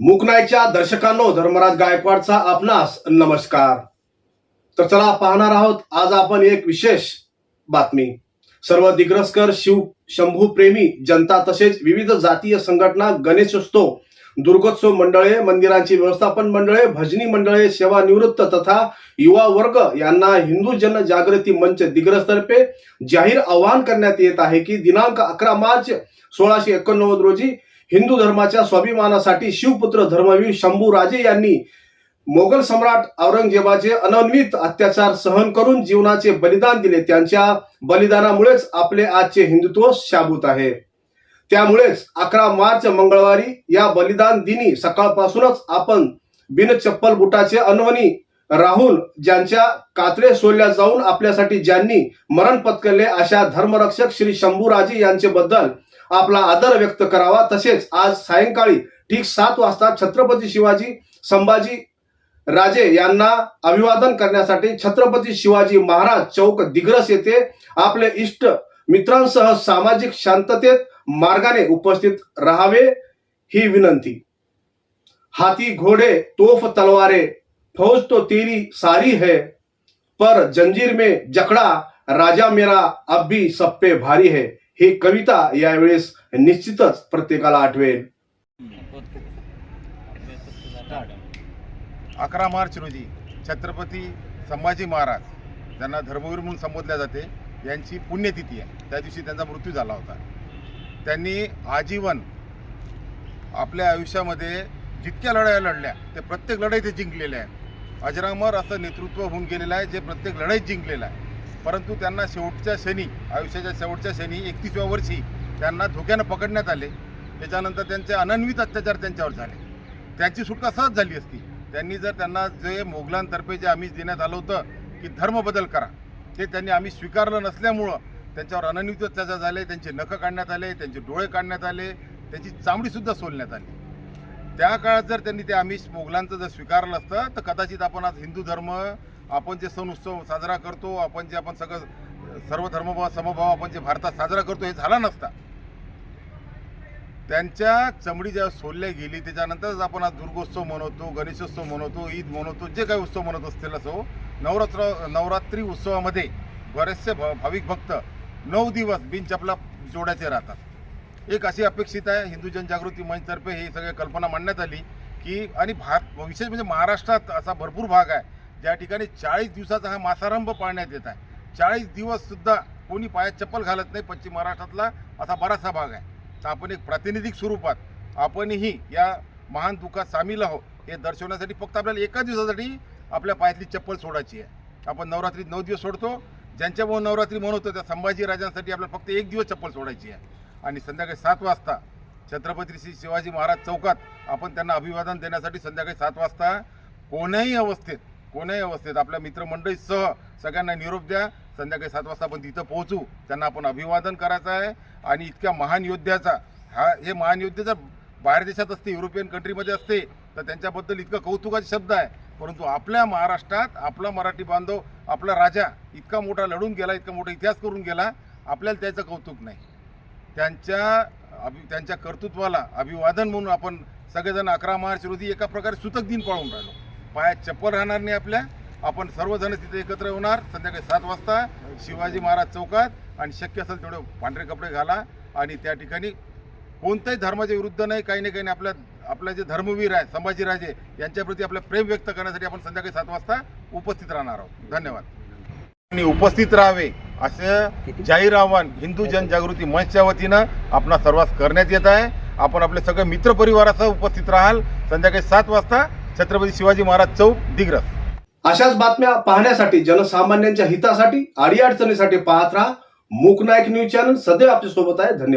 मुकनायच्या दर्शकांनो धर्मराज गायकवाडचा आपणास नमस्कार. तर चला पाहणार आहोत आज आपण एक विशेष बातमी. सर्व दिग्रसकर शिव शंभू प्रेमी जनता तसेच विविध जातीय संघटना गणेशोत्सव दुर्गोत्सव मंडळे मंदिरांची व्यवस्थापन मंडळे भजनी मंडळे सेवानिवृत्त तथा युवा वर्ग यांना हिंदू जनजागृती मंच दिग्रसतर्फे जाहीर आवाहन करण्यात येत आहे की दिनांक अकरा मार्च सोळाशे एकोणनव्वद रोजी हिंदू धर्माच्या स्वाभिमानासाठी शिवपुत्र धर्मवीर शंभू राजे यांनी मोगल सम्राट औरंगजेबाचे अनन्वित अत्याचार सहन करून जीवनाचे बलिदान दिले. त्यांच्या बलिदानामुळेच आपले आजचे हिंदुत्व शाबूत आहे. त्यामुळेच अकरा मार्च मंगळवारी या बलिदान दिनी सकाळपासूनच आपण बिन चप्पल बुटाचे अनवनी राहून ज्यांच्या कात्रे सोडल्या जाऊन आपल्यासाठी ज्यांनी मरण पत्करले अशा धर्मरक्षक श्री शंभूराजे यांचे बद्दल आपला आदर व्यक्त करावा. तसेच आज सायंकाळी ठीक सात वाजता छत्रपती शिवाजी संभाजी राजे यांना अभिवादन करण्यासाठी छत्रपती शिवाजी महाराज चौक दिग्रस येथे आपले इष्ट मित्रांसह सामाजिक शांततेत मार्गाने उपस्थित राहावे ही विनंती. हाती घोड़े तोफ तलवारे फौज तो तेरी सारी है. पर जंजीर में जकड़ा राजा मेरा अब भी सब पे भारी है. ही कविता यावेळेस निश्चितच प्रत्येकाला आठवेल. अकरा मार्च रोजी छत्रपती संभाजी महाराज ज्यांना धर्मवीर म्हणून संबोधल्या जाते यांची पुण्यतिथी आहे. त्या दिवशी त्यांचा मृत्यू झाला होता. त्यांनी आजीवन आपल्या आयुष्यामध्ये जितक्या लढाया लढल्या ते प्रत्येक लढाई ते जिंकलेल्या आहे अजरामर असं नेतृत्व होऊन गेलेलं आहे जे प्रत्येक लढाईत जिंकलेलं आहे. परंतु त्यांना शेवटच्या क्षणी आयुष्याच्या शेवटच्या क्षणी एकतीसव्या वर्षी त्यांना धोक्यानं पकडण्यात आले. त्याच्यानंतर त्यांचे अनन्वित अत्याचार त्यांच्यावर झाले. त्यांची सुटका सहज झाली असती. त्यांनी जर त्यांना जे मोगलांतर्फे जे आम्ही देण्यात आलं होतं की धर्म बदल करा ते त्यांनी आम्ही स्वीकारलं नसल्यामुळं त्यांच्यावर अनन्वित अत्याचार झाले त्यांचे नखं काढण्यात आले त्यांचे डोळे काढण्यात आले त्यांची चामडीसुद्धा सोलण्यात आली. त्या काळात जर त्यांनी ते आमिष मोगलांचं जर स्वीकारलं असतं तर कदाचित आपण आज हिंदू धर्म आपण जे सण उत्सव साजरा करतो आपण जे आपण सगळं सर्व धर्मभाव समभाव आपण जे भारतात साजरा करतो हे झाला नसता. त्यांच्या चमडी ज्या सोलल्या गेली त्याच्यानंतरच आपण आज दुर्गोत्सव मनवतो गणेशोत्सव मनवतो ईद मनवतो जे काही उत्सव मनवत असतील असो नवरात्र नवरात्री उत्सवामध्ये बरेचसे भाविक भक्त नऊ दिवस बिनचपला जोड्याचे राहतात. एक अशी अपेक्षित आहे हिंदू जनजागृती मंचतर्फे ही सगळी कल्पना मांडण्यात आली की आणि भार विशेष म्हणजे महाराष्ट्रात असा भरपूर भाग आहे ज्या ठिकाणी चाळीस दिवसाचा हा मासारंभ पाळण्यात येत आहे. चाळीस दिवससुद्धा कोणी पायात चप्पल घालत नाही पश्चिम महाराष्ट्रातला असा बराचसा भाग आहे. तर आपण एक प्रातिनिधिक स्वरूपात आपणही या महान दुःखात सामील आहोत हे दर्शवण्यासाठी फक्त आपल्याला एका दिवसासाठी आपल्या पायातली चप्पल सोडायची आहे. आपण नवरात्रीत नऊ दिवस सोडतो ज्यांच्यामुळे नवरात्री म्हणतो त्या संभाजी राजांसाठी आपल्याला फक्त एक दिवस चप्पल सोडायची आहे. आणि संध्याकाळी सात वाजता छत्रपती श्री शिवाजी महाराज चौकात आपण त्यांना अभिवादन देण्यासाठी संध्याकाळी सात वाजता कोण्याही अवस्थेत कोण्याही अवस्थेत आपल्या मित्रमंडळीसह सगळ्यांना निरोप द्या. संध्याकाळी सात वाजता आपण तिथं पोहोचू. त्यांना आपण अभिवादन करायचं आहे. आणि इतक्या महान योद्ध्याचा हा हे महान योद्धे जर बाहेर देशात असते युरोपियन कंट्रीमध्ये असते तर त्यांच्याबद्दल इतकं कौतुकाचे शब्द आहे. परंतु आपल्या महाराष्ट्रात आपला मराठी बांधव आपला राजा इतका मोठा लढून गेला इतका मोठा इतिहास करून गेला आपल्याला त्याचं कौतुक नाही. त्यांच्या अभि त्यांच्या कर्तृत्वाला अभिवादन म्हणून आपण सगळेजण अकरा मार्च रोजी एका प्रकारे सुतक दिन पाळून राहिलो. पायात चप्पल राहणार नाही आपल्या. आपण सर्वजण तिथे एकत्र होणार. संध्याकाळी सात वाजता शिवाजी महाराज चौकात आणि शक्य असेल तेवढे पांढरे कपडे घाला आणि त्या ठिकाणी कोणत्याही धर्माच्या विरुद्ध नाही काही नाही काही नाही. आपल्या आपले जे धर्मवीर आहे संभाजीराजे यांच्याप्रती आपलं प्रेम व्यक्त करण्यासाठी आपण संध्याकाळी सात वाजता उपस्थित राहणार आहोत. धन्यवाद. उपस्थित राहावे असं जाहीर आव्हान हिंदू जनजागृती मंचच्या वतीनं आपणा सर्वांस करण्यात येत आहे. आपण आपले सगळे मित्रपरिवारासह उपस्थित राहाल. संध्याकाळी सात वाजता छत्रपती शिवाजी महाराज चौक दिग्रस. अशाच बातम्या पाहण्यासाठी जनसामान्यांच्या हितासाठी अडीअडचणीसाठी पाहत राहा. मूकनायक न्यूज चॅनल सदैव आपल्यासोबत आहे. धन्यवाद.